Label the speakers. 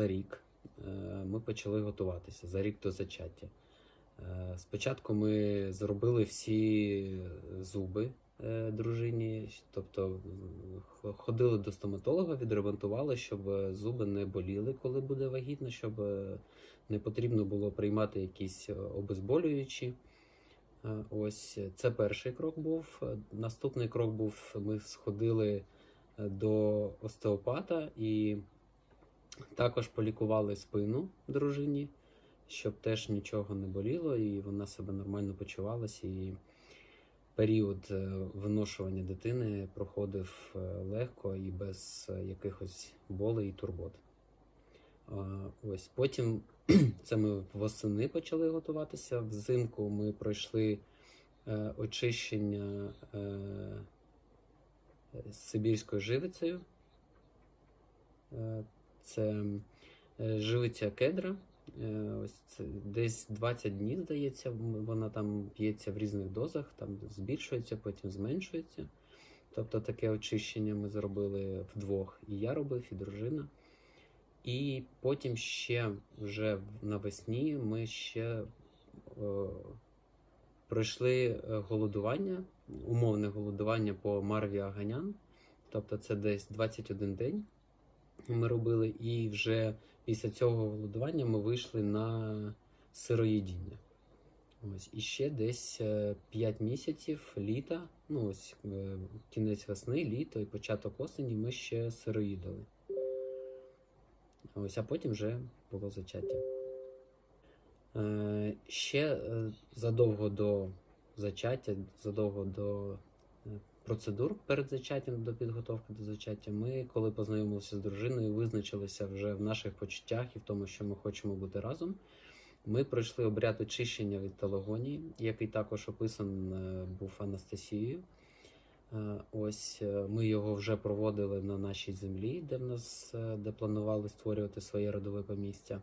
Speaker 1: За рік е, ми почали готуватися за рік до зачаття. Е, Спочатку ми зробили всі зуби е, дружині, тобто ходили до стоматолога, відремонтували, щоб зуби не боліли, коли буде вагітна, щоб не потрібно було приймати якісь обезболюючі. Ось це перший крок був. Наступний крок був: ми сходили до остеопата і також полікували спину дружині, щоб теж нічого не боліло, і вона себе нормально почувалася. І період е, виношування дитини проходив е, легко і без е, якихось болей і турбот. Ось потім це ми восени почали готуватися. Взимку ми пройшли очищення з сибірською живицею. Це е, живиця кедра. Е, Ось це десь 20 днів, здається, вона там п'ється в різних дозах, там збільшується, потім зменшується. Тобто таке очищення ми зробили вдвох. І я робив, і дружина. І потім ще вже навесні ми ще е, пройшли голодування, умовне голодування по Марві Аганян. Тобто це десь 21 день ми робили, і вже після цього голодування ми вийшли на сироїдіння. Ось, і ще десь 5 місяців літа, ну ось е, кінець весни, літо і початок осені ми ще сироїдили. Ось, а потім вже було зачаття. Е, ще е, задовго до зачаття, задовго до е, процедур перед зачаттям, до підготовки до зачаття, ми, коли познайомилися з дружиною, визначилися вже в наших почуттях і в тому, що ми хочемо бути разом. Ми пройшли обряд очищення від телогонії, який також описан е, був Анастасією. Е, Ось е, ми його вже проводили на нашій землі, де в нас е, де планували створювати своє родове помістя.